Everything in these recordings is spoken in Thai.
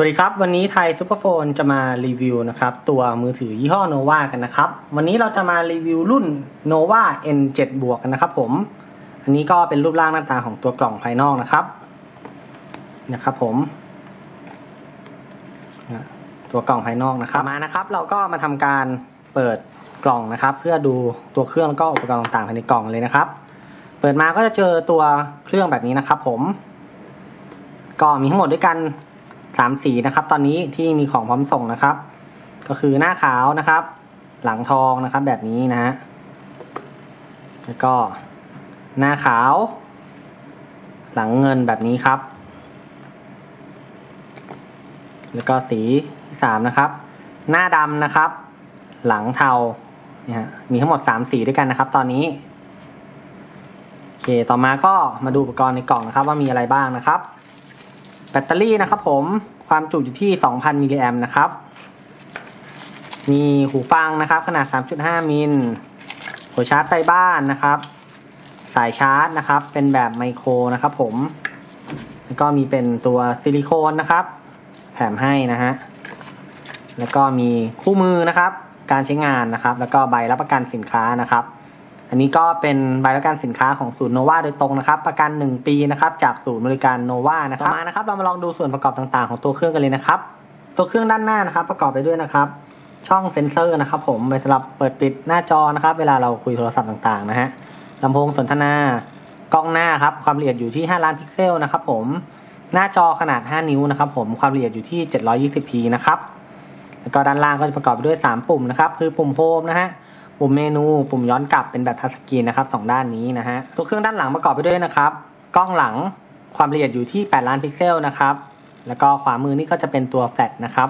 สวัสดีครับ วันนี้ไทยซูเปอร์โฟนจะมารีวิวนะครับ ตัวมือถือยี่ห้อ nova กันนะครับ วันนี้เราจะมารีวิวรุ่น nova n7 บวกกันนะครับผม อันนี้ก็เป็นรูปร่างหน้าตาของตัวกล่องภายนอกนะครับนะครับผม ตัวกล่องภายนอกนะครับมานะครับ เราก็มาทำการเปิดกล่องนะครับ เพื่อดูตัวเครื่องแล้วก็อุปกรณ์ต่างๆภายในกล่องเลยนะครับ เปิดมาก็จะเจอตัวเครื่องแบบนี้นะครับ ผม ก็มีทั้งหมดด้วยกัน สามสีนะครับ ตอนนี้ที่มีของพร้อมส่งนะครับ ก็คือหน้าขาวนะครับ หลังทองนะครับ แบบนี้นะฮะแล้วก็หน้าขาว หลังเงินแบบนี้ครับ แล้วก็สีที่สามนะครับ หน้าดำนะครับ หลังเทาเนี่ยมีทั้งหมดสามสีด้วยกันนะครับ ตอนนี้โอเค ต่อมาก็มาดูอุปกรณ์ในกล่องนะครับ ว่ามีอะไรบ้างนะครับ แบตเตอรี่นะครับผมความจุอยู่ที่ 2,000 มิลลิแอมนะครับ มีหูฟังนะครับ ขนาด 3.5 มิลหัวชาร์จไฟบ้านนะครับ สายชาร์จนะครับ เป็นแบบไมโครนะครับผม แล้วก็มีเป็นตัวซิลิโคนนะครับ แถมให้นะฮะ แล้วก็มีคู่มือนะครับ การใช้งานนะครับ แล้วก็ใบรับประกันสินค้านะครับ อันนี้ก็เป็นใบรับประกันสินค้าของศูนย์โนวาโดยตรงนะครับ ประกัน 1 ปีนะครับจากศูนย์บริการโนวานะครับต่อมานะครับเรามาลองดูส่วนประกอบต่างๆ ของตัวเครื่องกันเลยนะครับ ตัวเครื่องด้านหน้านะครับ ประกอบไปด้วยนะครับ ช่องเซ็นเซอร์นะครับผมไว้สำหรับเปิดปิดหน้าจอนะครับ เวลาเราคุยโทรศัพท์ต่างๆนะฮะลำโพงสนทนากล้องหน้าครับความละเอียดอยู่ที่ 5 ล้านพิกเซลนะครับผมหน้าจอขนาด 5 นิ้วนะครับผมความละเอียดอยู่ที่ 720p นะครับแล้วก็ด้านล่างก็จะประกอบไปด้วย 3 ปุ่มนะครับ คือปุ่มโฮมนะฮะ ปุ่มเมนู ปุ่มย้อนกลับเป็นแบบทัชสกรีนนะครับสองด้านนี้นะฮะ ตัวเครื่องด้านหลังประกอบไปด้วยนะครับ กล้องหลังความละเอียดอยู่ที่ 8 ล้านพิกเซลนะครับ แล้วก็ขวามือนี่ก็จะเป็นตัวแฟลชนะครับ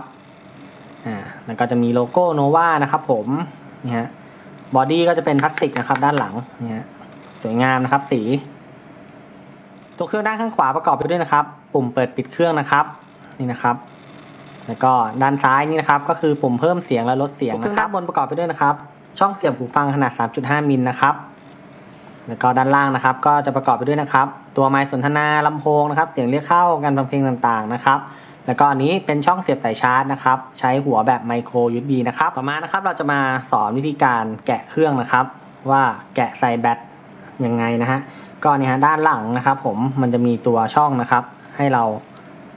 อ่า แล้วก็จะมีโลโก้โนวานะครับผม นี่ฮะ บอดี้ก็จะเป็นพลาสติกนะครับ ด้านหลัง นี่ฮะ สวยงามนะครับ สี ตัวเครื่องด้านข้างขวาประกอบไปด้วยนะครับ ปุ่มเปิดปิดเครื่องนะครับ นี่นะครับ แล้วก็ด้านซ้ายนี่นะครับ ก็คือปุ่มเพิ่มเสียงและลดเสียงนะครับด้านบนประกอบไปด้วยนะครับ ช่องเสียบหูฟังขนาด 3.5 มิลนะครับ แล้วก็ด้านล่างนะครับ ก็จะประกอบไปด้วยนะครับ ตัวไมค์สนทนาลำโพงนะครับ เสียงเรียกเข้าการฟังเพลงต่างๆนะครับแล้วก็อันนี้เป็นช่องเสียบสายชาร์จนะครับ ใช้หัวแบบไมโคร USB นะครับ ต่อมานะครับเราจะมาสอนวิธีการแกะเครื่องนะครับ ว่าแกะใส่แบตยังไงนะฮะก็เนี่ยฮะด้านหลังนะครับ ผมมันจะมีตัวช่องนะครับ ให้เรา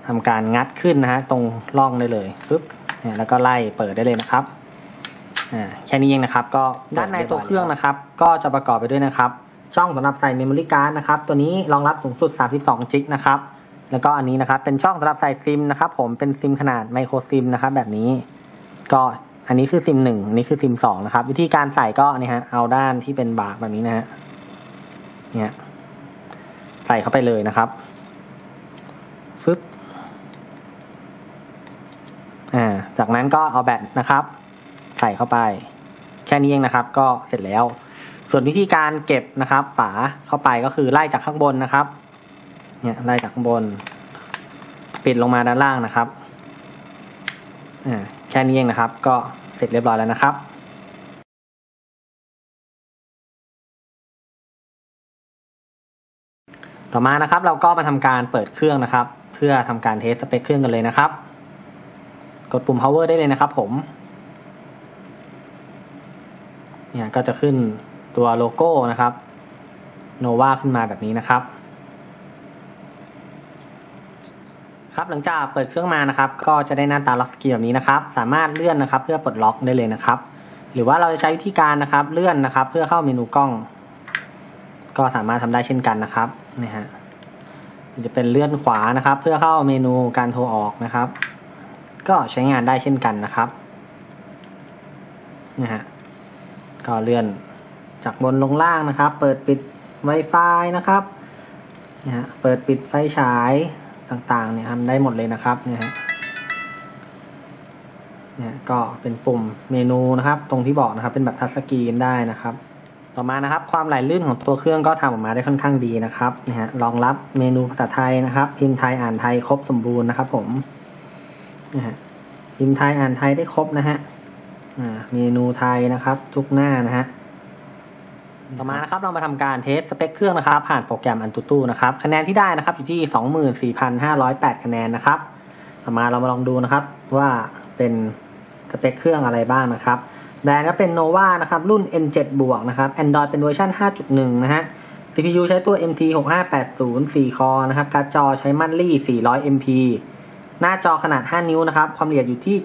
ทำการงัดขึ้นนะฮะตรงร่องได้เลยปึ๊บเนี่ยแล้วก็ไล่เปิดได้เลยนะครับอ่าแค่นี้เองนะครับก็ด้านในตัวเครื่องนะครับ ก็จะประกอบไปด้วยนะครับ ช่องสำหรับใส่เมมโมรี่การ์ดนะครับ ตัวนี้รองรับสูงสุด 32จิกนะครับแล้วก็อันนี้นะครับเป็นช่องสำหรับใส่ซิมนะครับ ผมเป็นซิมขนาดไมโครซิมนะครับ แบบนี้ ก็อันนี้คือซิมหนึ่งอันนี้คือซิมสองนะครับ วิธีการใส่ก็นี่ฮะเอาด้านที่เป็นบากแบบนี้นะฮะเนี่ยใส่เข้าไปเลยนะครับฟึบอ่า จากนั้นก็เอาแบตนะครับ ใส่เข้าไป แค่นี้เองนะครับ ก็เสร็จแล้ว ส่วนวิธีการเก็บนะครับ ฝาเข้าไปก็คือไล่จากข้างบนนะครับ เนี่ยไล่จากข้างบน ปิดลงมาด้านล่างนะครับอ่าแค่นี้เองนะครับ ก็เสร็จเรียบร้อยแล้วนะครับต่อมานะครับเราก็มาทำการเปิดเครื่องนะครับ เพื่อทำการเทสสเปคเครื่องกันเลยนะครับ กดปุ่ม power ได้เลยนะครับผม เนี่ยก็จะขึ้นตัวโลโก้นะครับ nova ขึ้นมาแบบนี้นะครับ ครับหลังจากเปิดเครื่องมานะครับ ก็จะได้หน้าตาล็อกสกรีนแบบนี้นะครับ สามารถเลื่อนนะครับ เพื่อปลดล็อกได้เลยนะครับ หรือว่าเราจะใช้วิธีการนะครับเลื่อนนะครับ เพื่อเข้าเมนูกล้อง ก็สามารถทำได้เช่นกันนะครับนี่ฮะจะเป็นเลื่อนขวานะครับ เพื่อเข้าเมนูการโทรออกนะครับ ก็ใช้งานได้เช่นกันนะครับนะฮะก็เลื่อนจากบนลงล่างนะครับ เปิดปิด Wi-Fi นะครับนะฮะเปิดปิดไฟฉายต่างๆเนี่ยทำได้หมดเลยนะครับเนี่ยฮะเนี่ยก็เป็นปุ่มเมนูนะครับ ตรงที่บอกนะครับ เป็นแบบทัชสกรีนได้นะครับ ต่อมานะครับ ความไหลลื่นของตัวเครื่องก็ทำออกมาได้ค่อนข้างดีนะครับนะฮะรองรับเมนูภาษาไทยนะครับ พิมพ์ไทยอ่านไทยครบสมบูรณ์นะครับผม นะฮะพิมพ์ไทยอ่านไทยได้ครบนะฮะเมนูไทยนะครับ ทุกหน้านะฮะต่อมานะครับเรามาทำการเทสสเปคเครื่องนะครับ ผ่านโปรแกรมอันตูตูนะครับคะแนนที่ได้นะครับอยู่ที่ 24,508 คะแนนนะครับ ต่อมาเรามาลองดูนะครับว่าเป็นสเปคเครื่องอะไรบ้างนะครับแบรนด์ก็เป็น nova นะครับ รุ่น n7 บวกนะครับ android เป็นเวอร์ชัน5.1 นะฮะ CPU ใช้ตัว MT 6580 4 คอนะครับ การ์ดจอใช้มันลี่ 400 MP หน้าจอขนาด 5 นิ้วนะครับ ความละเอียดอยู่ที่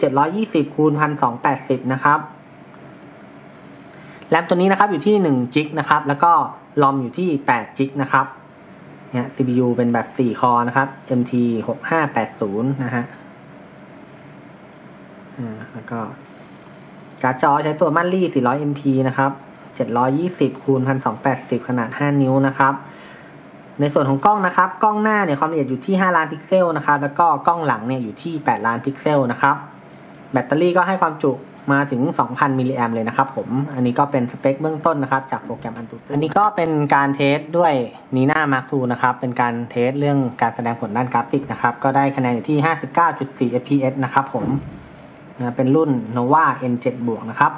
720คูณ1280 นะครับแรมตัวนี้นะครับอยู่ที่1จิกนะครับ แล้วก็รอมอยู่ที่8จิกนะครับ เนี่ย CPU เป็นแบบ 4 คอนะครับ MT 6580 นะฮะอ่าแล้วก็การ์ดจอใช้ตัวมั่นลี่ 400 MP นะครับ 720คูณ1280 ขนาด 5 นิ้วนะครับ ในส่วนของกล้องนะครับ กล้องหน้าเนี่ยความละเอียดอยู่ที่ 5 ล้านพิกเซลนะครับ แล้วก็กล้องหลังเนี่ยอยู่ที่ 8 ล้านพิกเซลนะครับ แบตเตอรี่ก็ให้ความจุมาถึง 2,000 มิลลิแอมเลยนะครับผม อันนี้ก็เป็นสเปคเบื้องต้นนะครับ จากโปรแกรมอันตูอันนี้ก็เป็นการเทสด้วย Nina Mark II นะครับ เป็นการเทสเรื่องการแสดงผลด้านกราฟิกนะครับ ก็ได้คะแนนอยู่ที่ 59.4 fps นะครับผม เป็นรุ่น nova n7 บวกนะครับ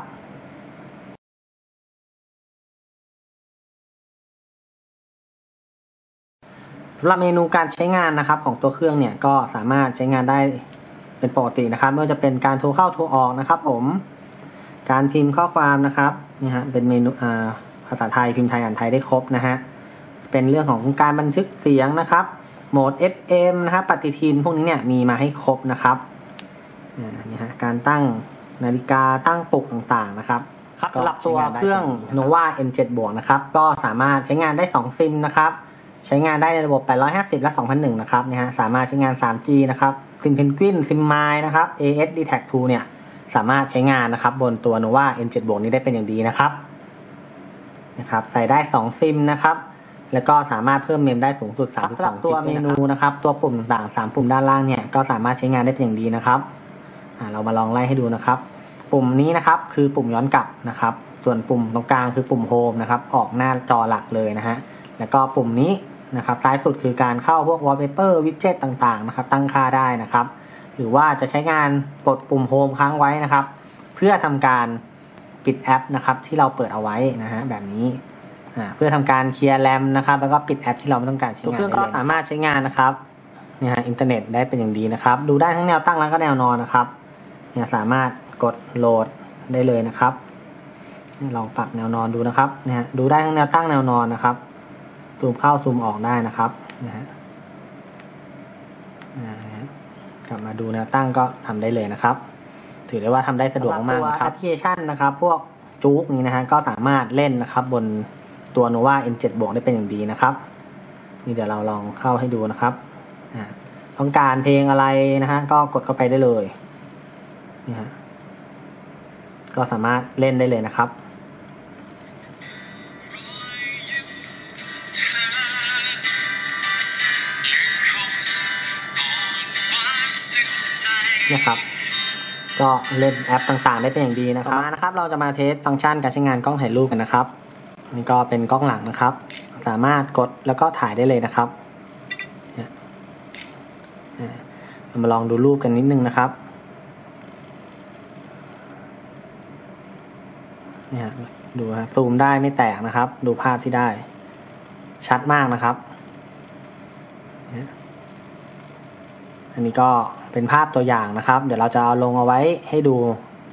สำหรับเมนูการใช้งานนะครับของตัวเครื่องเนี่ยก็สามารถใช้งานได้เป็นปกตินะครับไม่ว่าจะเป็นการโทรเข้าโทรออกนะครับ ผม การพิมพ์ข้อความนะครับนี่ฮะเป็นเมนูอ่าภาษาไทยพิมพ์ไทยอ่านไทยได้ครบนะฮะเป็นเรื่องของการบันทึกเสียงนะครับโหมด FM นะครับปฏิทินพวกนี้เนี่ยมีมาให้ครบนะครับอ่านี่ฮะการตั้งนาฬิกาตั้งปลุกต่างๆนะครับครับสำหรับตัวเครื่อง nova n7 บวกนะครับ ก็สามารถใช้งานได้ 2 ซิมนะครับ ใช้งานได้ในระบบ 850 และ 2001 นะครับเนี่ยฮะสามารถใช้งาน 3G นะครับซิมเพนกวินซิมไมนะครับ AS d t a c 2เนี่ยสามารถใช้งานนะครับ บนตัว nova n7 บวกนี้ได้เป็นอย่างดีนะครับนะครับ ใส่ได้ 2 ซิมนะครับ แล้วก็สามารถเพิ่มเมมได้สูงสุด32สำหรับตัวเมนูนะครับ ตัวปุ่มต่างๆ 3 ปุ่มด้านล่างเนี่ยก็สามารถใช้งานได้เป็นอย่างดีนะครับอ่าเรามาลองไล่ให้ดูนะครับ ปุ่มนี้นะครับคือปุ่มย้อนกลับนะครับ ส่วนปุ่มตรงกลางคือปุ่มโฮมนะครับ ออกหน้าจอหลักเลยนะฮะแล้วก็ปุ่มนี้ นะครับซ้ายสุดคือการเข้าพวก wallpaper widget ต่างๆนะครับ ตั้งค่าได้นะครับ หรือว่าจะใช้งานกดปุ่มโฮมค้างไว้นะครับ เพื่อทำการปิดแอปนะครับที่เราเปิดเอาไว้นะฮะแบบนี้อ่าเพื่อทำการเคลียร์แรมนะครับ แล้วก็ปิดแอปที่เราไม่ต้องการใช้งานตัวเครื่องก็สามารถใช้งานนะครับเนี่ยฮะอินเทอร์เน็ตได้เป็นอย่างดีนะครับ ดูได้ทั้งแนวตั้งแล้วก็แนวนอนนะครับเนี่ยสามารถกดโหลดได้เลยนะครับลองปรับแนวนอนดูนะครับเนี่ยฮะดูได้ทั้งแนวตั้งแนวนอนนะครับ ซูมเข้าซูมออกได้นะครับนะฮะกลับมาดูแนวตั้งก็ทำได้เลยนะครับ ถือได้ว่าทำได้สะดวกมากนะครับแอปพลิเคชันนะครับ พวกจู๊กนี้นะฮะก็สามารถเล่นนะครับ บนตัว nova n7 บวกได้เป็นอย่างดีนะครับ นี่เดี๋ยวเราลองเข้าให้ดูนะครับต้องการเพลงอะไรนะฮะก็กดเข้าไปได้เลยนี่ฮะก็สามารถเล่นได้เลยนะครับ นะครับ ก็เล่นแอปต่างๆ ได้เป็นอย่างดีนะครับต่อมานะครับ เราจะมาเทสฟังก์ชันการใช้งานกล้องถ่ายรูปกันนะครับนี่ก็เป็นกล้องหลังนะครับ สามารถกดแล้วก็ถ่ายได้เลยนะครับเนี่ยอ่าเรามาลองดูรูปกันนิดนึงนะครับเนี่ยดูฮะซูมได้ไม่แตกนะครับ ดูภาพที่ได้ ชัดมากนะครับเนี่ยอันนี้ก็ เป็นภาพตัวอย่างนะครับ เดี๋ยวเราจะเอาลงเอาไว้ให้ดู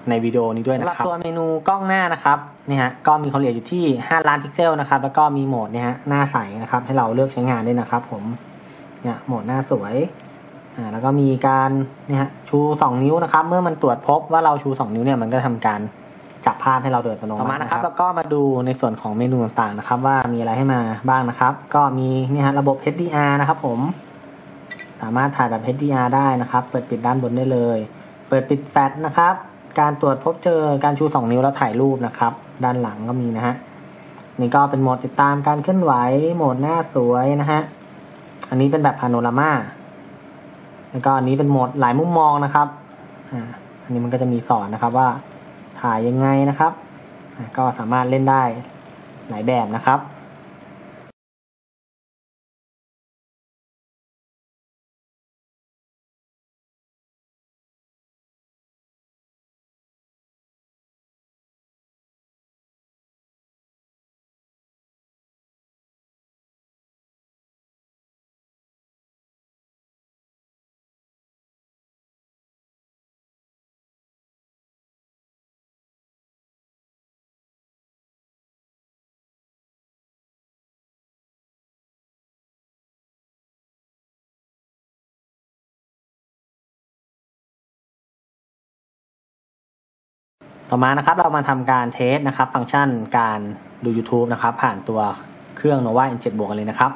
ในวิดีโอนี้ด้วยนะครับตัวเมนูกล้องหน้านะครับนี่ฮะก็มีความละเอียดอยู่ที่ 5 ล้านพิกเซลนะครับ แล้วก็มีโหมดเนี่ยฮะหน้าใสนะครับ ให้เราเลือกใช้งานด้วยนะครับ ผมเนี่ยโหมดหน้าสวยอ่าแล้วก็มีการเนี่ยฮะชู 2 นิ้วนะครับ เมื่อมันตรวจพบว่าเราชู 2 นิ้วเนี่ยมันก็ทำการจับภาพให้เราโดยอัตโนมัติต่อมานะครับ แล้วก็มาดูในส่วนของเมนูต่างๆนะครับ ว่ามีอะไรให้มาบ้างนะครับ ก็มีเนี่ยฮะระบบ HDR นะครับ ผม สามารถถ่ายแบบ HDR ได้นะครับ เปิดปิดด้านบนได้เลย เปิดปิดแฟลชนะครับ การตรวจพบเจอการชู 2 นิ้วแล้วถ่ายรูปนะครับ ด้านหลังก็มีนะฮะ นี่ก็เป็นโหมดติดตามการเคลื่อนไหว โหมดหน้าสวยนะฮะ อันนี้เป็นแบบพาโนรามา แล้วก็อันนี้เป็นโหมดหลายมุมมองนะครับอ่าอันนี้มันก็จะมีสอนนะครับว่าถ่ายยังไงนะครับ ก็สามารถเล่นได้หลายแบบนะครับ ต่อมานะครับเรามาทำการเทสนะครับ ฟังก์ชันการดู YouTube นะครับ ผ่านตัวเครื่อง Nova N7 บวกกันเลยนะครับ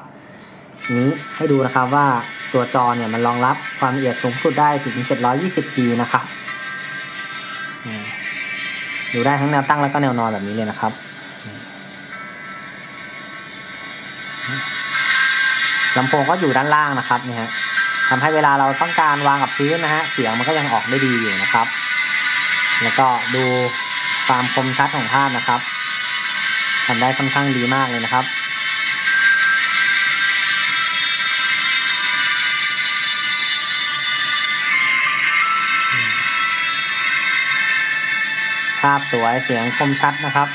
นี้ให้ดูนะครับว่าตัวจอเนี่ยมันรองรับความละเอียดสูงสุดได้ถึง 720p นะครับอืมดูได้ทั้งแนวตั้งแล้วก็แนวนอนแบบนี้เลยนะครับ ลำโพงก็อยู่ด้านล่างนะครับนี่ฮะทำให้เวลาเราต้องการวางกับพื้นนะฮะเสียงมันก็ยังออกได้ดีอยู่นะครับ แล้วก็ดูความคมชัดของภาพนะครับทำได้ค่อนข้างดีมากเลยนะครับภาพสวยเสียงคมชัดนะครับ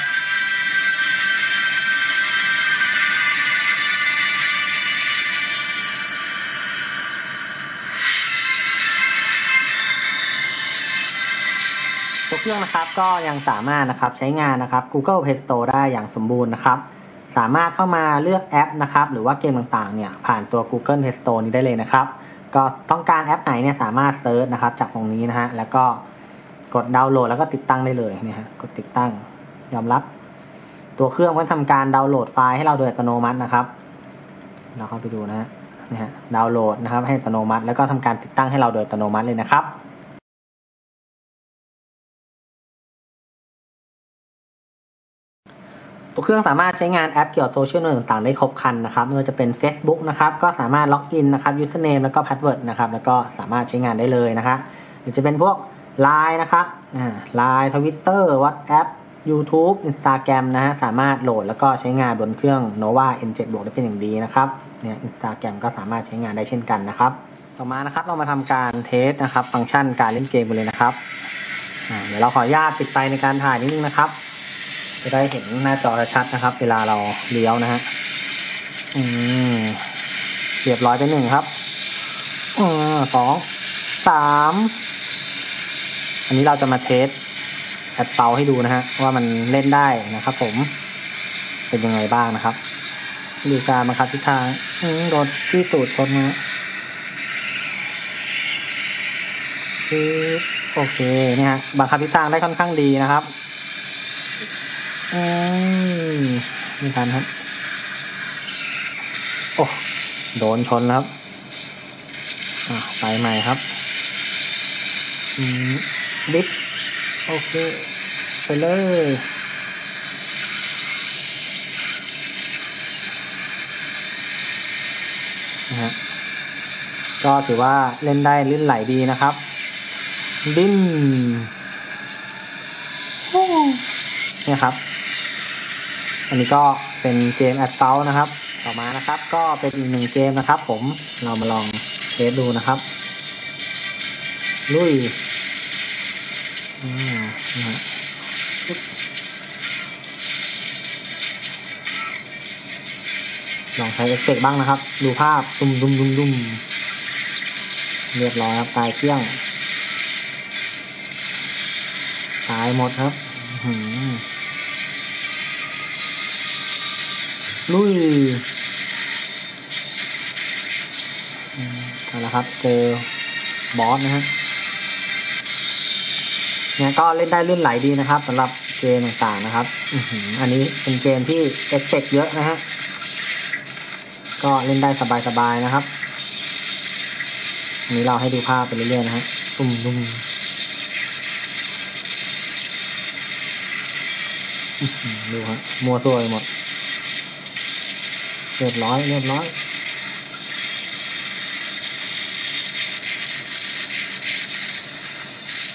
เครื่องนะครับก็ยังสามารถนะครับใช้งานนะครับ Google Play Store ได้อย่างสมบูรณ์นะครับ สามารถเข้ามาเลือกแอปนะครับ หรือว่าเกมต่างๆเนี่ยผ่านตัว Google Play Store นี้ได้เลยนะครับ ก็ต้องการแอปไหนเนี่ยสามารถเซิร์ชนะครับ จากตรงนี้นะฮะแล้วก็กดดาวน์โหลดแล้วก็ติดตั้งได้เลยนี่ฮะกดติดตั้งยอมรับ ตัวเครื่องก็ทำการดาวน์โหลดไฟล์ให้เราโดยอัตโนมัตินะครับ เราเข้าไปดูนะฮะนะฮะดาวน์โหลดนะครับ ให้อัตโนมัติ แล้วก็ทำการติดตั้งให้เราโดยอัตโนมัติเลยนะครับ ตัวเครื่องสามารถใช้งานแอปเกี่ยวกับโซเชียลมีเดียต่างๆ ได้ครบครันนะครับไม่ว่าจะเป็น Facebook นะครับก็สามารถล็อกอินนะครับ username แล้วก็ password นะครับแล้วก็สามารถใช้งานได้เลยนะคะหรือจะเป็นพวก Line นะครับอ่า Line Twitter WhatsApp YouTube Instagram นะฮะสามารถโหลดแล้วก็ใช้งานบนเครื่อง Nova N7 บวกได้เป็นอย่างดีนะครับเนี่ย Instagram ก็สามารถใช้งานได้เช่นกันนะครับ ต่อมานะครับเรามาทำการเทสนะครับ ฟังก์ชันการเล่นเกมกันเลยนะครับเดี๋ยวเราขออนุญาตปิดไฟในการถ่ายนิดนึงนะครับ จะได้เห็นหน้าจอชัดนะครับ เวลาเราเลี้ยวนะฮะอืมเรียบร้อยไปหนึ่งครับอืมสองสามอันนี้เราจะมาเทสแอดเปาให้ดูนะฮะว่ามันเล่นได้นะครับผม เป็นยังไงบ้างนะครับดูการบังคับทิศทางอืมโดนที่ตูดชนนะคือโอเคเนี่ยบังคับทิศทางได้ค่อนข้างดีนะครับ ไม่ทันครับ โอ้โดนชนครับอ่ไปใหม่ครับอืมดิฟโอเค ไปเลยนะฮะก็ถือว่าเล่นได้ลื่นไหลดีนะครับ ดิ้นโอ้นี่ครับ อันนี้ก็เป็นเกมแอดเซลนะครับ ต่อมานะครับ ก็เป็นอีกหนึ่งเกมนะครับ ผมเรามาลองเทสดูนะครับ ลุยอ่านะลองใช้เอฟเฟกต์บ้างนะครับ ดูภาพดุมดุมดุมดุมเรียบร้อยครับตายเที่ยง ตายหมดครับ อื ลุยอืมเอาละครับ เจอบอสนะฮะเนี่ยก็เล่นได้ลื่นไหลดีนะครับสำหรับเกมต่างๆนะครับอือหืออันนี้เป็นเกมที่เอฟเฟกเยอะนะฮะก็เล่นได้สบายๆนะครับอันนี้เราให้ดูภาพไปเรื่อยๆนะฮะตุ้มตุ้มดูฮะมัวตัวไปหมด เรียบร้อยเรียบร้อย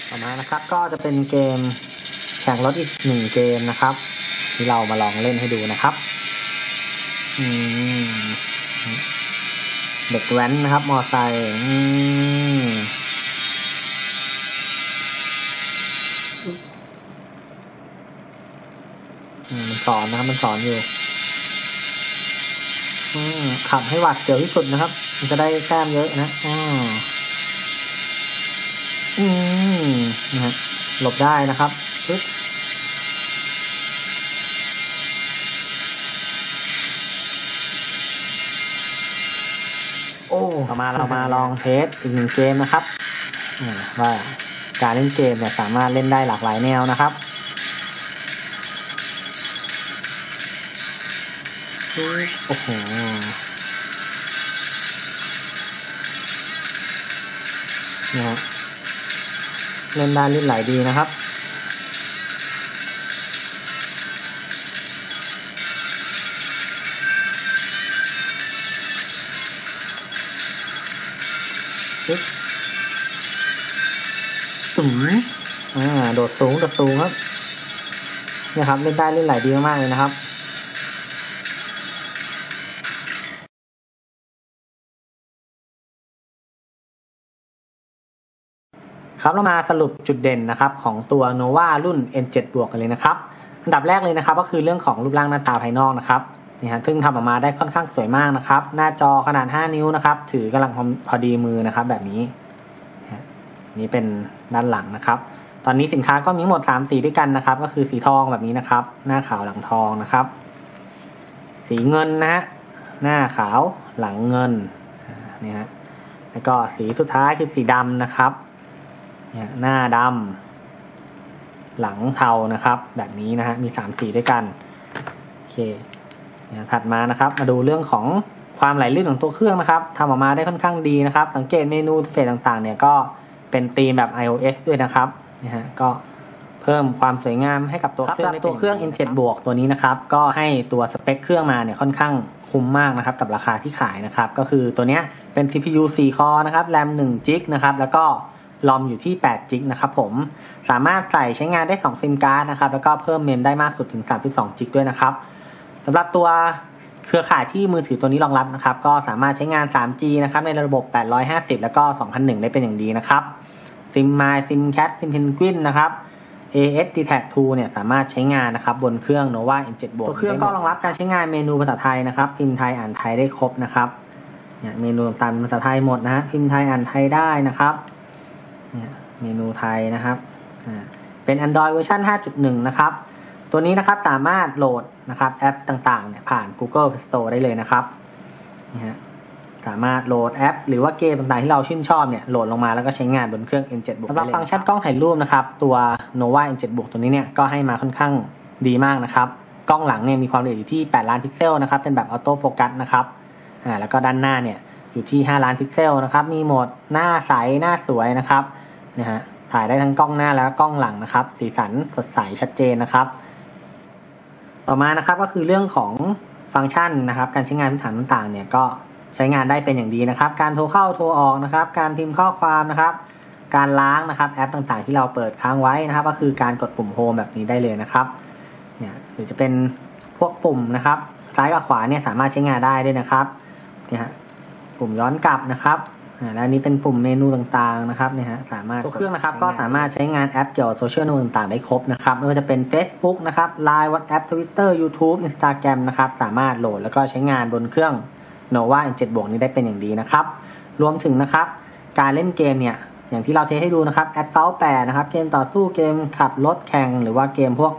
ต่อมานะครับก็จะเป็นเกมแข่งรถอีกหนึ่งเกมนะครับ ที่เรามาลองเล่นให้ดูนะครับเด็กแว้นนะครับ มอไซค์มันสอนนะครับมันสอนอยู่ ขับให้หวัดเสียวที่สุดนะครับ มันจะได้แต้มเยอะนะอ่าอืมนะฮะหลบได้นะครับปึ๊บโอ้ต่อมาเรามาลองเทสอีกหนึ่งเกมนะครับอ่าว่าการเล่นเกมเนี่ยสามารถเล่นได้หลากหลายแนวนะครับ โอ้โหนะฮะเล่นได้ลื่นไหลดีนะครับปึ๊บสูงอ่า โดดสูง โดดสูงครับเนี่ยครับ เล่นได้เล่นไหลดีมากเลยนะครับ ครับเรามาสรุปจุดเด่นนะครับของตัว nova รุ่น n7 บวกกันเลยนะครับอันดับแรกเลยนะครับ ก็คือเรื่องของรูปร่างหน้าตาภายนอกนะครับนี่ฮะซึ่งทำออกมาได้ค่อนข้างสวยมากนะครับ หน้าจอขนาด 5 นิ้วนะครับ ถือกำลังพอดีมือนะครับ แบบนี้นี่เป็นด้านหลังนะครับ ตอนนี้สินค้าก็มีหมด 3 สีด้วยกันนะครับ ก็คือสีทองแบบนี้นะครับ หน้าขาวหลังทองนะครับ สีเงินนะฮะหน้าขาวหลังเงินนี่ฮะแล้วก็สีสุดท้ายคือสีดำนะครับ เนี่ยหน้าดำหลังเทานะครับ แบบนี้นะฮะมีสามสีด้วยกันโอเคเนี่ยถัดมานะครับ มาดูเรื่องของความไหลลื่นของตัวเครื่องนะครับทำออกมาได้ค่อนข้างดีนะครับ สังเกตเมนูเฟสต่างๆ เนี่ยก็เป็นธีมแบบ iOS ด้วยนะครับนะฮะก็เพิ่มความสวยงามให้กับตัวเครื่องตัวเครื่อง N7 บวกตัวนี้นะครับ ก็ให้ตัวสเปคเครื่องมาเนี่ยค่อนข้างคุ้มมากนะครับ กับราคาที่ขายนะครับ ก็คือตัวเนี้ยเป็น CPU 4 คอนะครับแรม1จิกนะครับ แล้วก็ ลอมอยู่ที่8จิกนะครับผมสามารถใส่ใช้งานได้2ซิมการ์ดนะครับแล้วก็เพิ่มเมมได้มากสุดถึง32จิกด้วยนะครับสำหรับตัวเครือข่ายที่มือถือตัวนี้รองรับนะครับ ก็สามารถใช้งาน 3G นะครับในระบบ 850 แล้วก็ 2001 ได้เป็นอย่างดีนะครับซิมมายซิมแคทซิมเพนกวินนะครับ AS d t a c 2เนี่ยสามารถใช้งานนะครับบนเครื่อง Nova N7 บวกตัวเครื่องก็รองรับการใช้งานเมนูภาษาไทยนะครับ พิมพ์ไทยอ่านไทยได้ครบนะครับเนี่ยเมนูต่างๆเป็นภาษาไทยหมดนะฮะพิมพ์ไทยอ่านไทยได้นะครับ เนี่ยเมนูไทยนะครับอ่าเป็น Android เวอร์ชัน5.1 นะครับ ตัวนี้นะครับสามารถโหลดนะครับแอปต่างๆเนี่ยผ่าน Google Play Store ได้เลยนะครับนี่ฮะสามารถโหลดแอป หรือว่าเกมต่างๆที่เราชื่นชอบเนี่ยโหลดลงมาแล้วก็ใช้งานบนเครื่อง N7 บวกสำหรับฟังก์ชันกล้องถ่ายรูปนะครับ ตัว Nova N7 บวกตัวนี้เนี่ยก็ให้มาค่อนข้างดีมากนะครับ กล้องหลังเนี่ยมีความละเอียดอยู่ที่ 8 ล้านพิกเซลนะครับ เป็นแบบออโต้โฟกัสนะครับอ่าแล้วก็ด้านหน้าเนี่ยอยู่ที่ 5 ล้านพิกเซลนะครับ มีโหมดหน้าใสหน้าสวยนะครับ นะฮะถ่ายได้ทั้งกล้องหน้าแล้วก็กล้องหลังนะครับ สีสันสดใสชัดเจนนะครับ ต่อมานะครับก็คือเรื่องของฟังก์ชันนะครับ การใช้งานพื้นฐานต่างๆเนี่ยก็ใช้งานได้เป็นอย่างดีนะครับ การโทรเข้าโทรออกนะครับ การพิมพ์ข้อความนะครับ การล้างนะครับแอปต่างๆ ที่เราเปิดค้างไว้นะครับ ก็คือการกดปุ่มโฮมแบบนี้ได้เลยนะครับเนี่ยหรือจะเป็นพวกปุ่มนะครับซ้ายกับขวาเนี่ยสามารถใช้งานได้ด้วยนะครับเนี่ยปุ่มย้อนกลับนะครับ และอันนี้เป็นปุ่มเมนูต่างๆนะครับเนี่ยฮะสามารถตัวเครื่องนะครับก็สามารถใช้งานแอปเกี่ยวกับโซเชียลนูต่างๆ ได้ครบนะครับไม่ว่าจะเป็น Facebook นะครับ Line WhatsApp Twitter YouTube Instagram นะครับสามารถโหลดแล้วก็ใช้งานบนเครื่อง Nova N7 บวกนี้ได้เป็นอย่างดีนะครับรวมถึงนะครับการเล่นเกมเนี่ยอย่างที่เราเทสให้ดูนะครับ Asphalt 8นะครับเกมต่อสู้เกมขับรถแข่งหรือว่าเกมพวก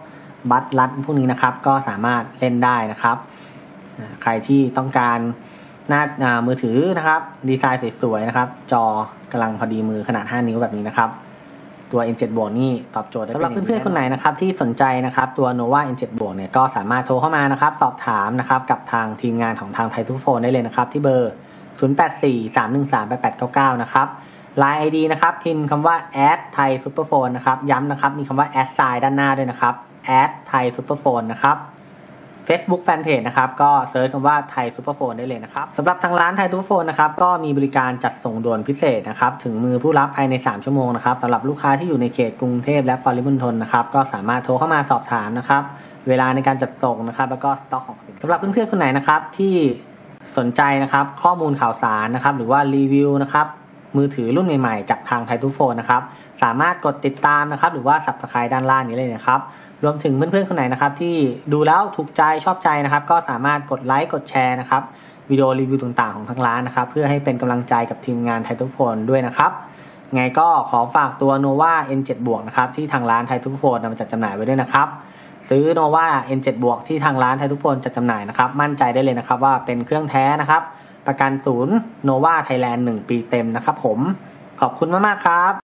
บัตลัดพวกนี้นะครับก็สามารถเล่นได้นะครับอ่าใครที่ต้องการ หน้าอ่ามือถือนะครับ ดีไซน์สวยๆนะครับ จอกำลังพอดีมือขนาด 5 นิ้วแบบนี้นะครับ ตัว N7 บวกนี่ตอบโจทย์ได้สำหรับเพื่อนๆคนไหนนะครับที่สนใจนะครับ ตัว Nova N7 บวกเนี่ยก็สามารถโทรเข้ามานะครับ สอบถามนะครับกับทางทีมงานของทางไทยทุกโฟนได้เลยนะครับ ที่เบอร์ 0843138899 นะครับ Line ID นะครับพิมพ์คำว่า add Thai Superphone นะครับย้ำนะครับมีคำว่า add sign ด้านหน้าด้วยนะครับ add Thai Superphone นะครับ Facebook Fanpage นะครับก็เซิร์ชคำว่าไทยซูเปอร์โฟนได้เลยนะครับสำหรับทางร้านไทยซูเปอร์โฟนนะครับก็มีบริการจัดส่งด่วนพิเศษนะครับถึงมือผู้รับภายใน 3 ชั่วโมงนะครับสำหรับลูกค้าที่อยู่ในเขตกรุงเทพและปริมณฑลนะครับก็สามารถโทรเข้ามาสอบถามนะครับเวลาในการจัดส่งนะครับแล้วก็สต็อกของสินค้าสำหรับเพื่อนๆคนไหนนะครับที่สนใจนะครับข้อมูลข่าวสารนะครับหรือว่ารีวิวนะครับ มือถือรุ่นใหม่ๆ จากทางไททูโฟนนะครับ สามารถกดติดตามนะครับ หรือว่า subscribe ด้านล่างนี้เลยนะครับ รวมถึงเพื่อนๆ คนไหนนะครับ ที่ดูแล้วถูกใจชอบใจนะครับ ก็สามารถกดไลค์กดแชร์นะครับวิดีโอรีวิวต่างๆของทางร้านนะครับ เพื่อให้เป็นกำลังใจกับทีมงานไททูโฟนด้วยนะครับไงก็ขอฝากตัว nova n7 บวกนะครับที่ทางร้านไททูโฟนนำมาจัดจำหน่ายไว้ด้วยนะครับซื้อ nova n7 บวกที่ทางร้านไททูโฟนจัดจำหน่ายนะครับ มั่นใจได้เลยนะครับว่าเป็นเครื่องแท้นะครับ ประกันศูนย์ nova Thailand 1ปีเต็มนะครับผมขอบคุณมากๆครับ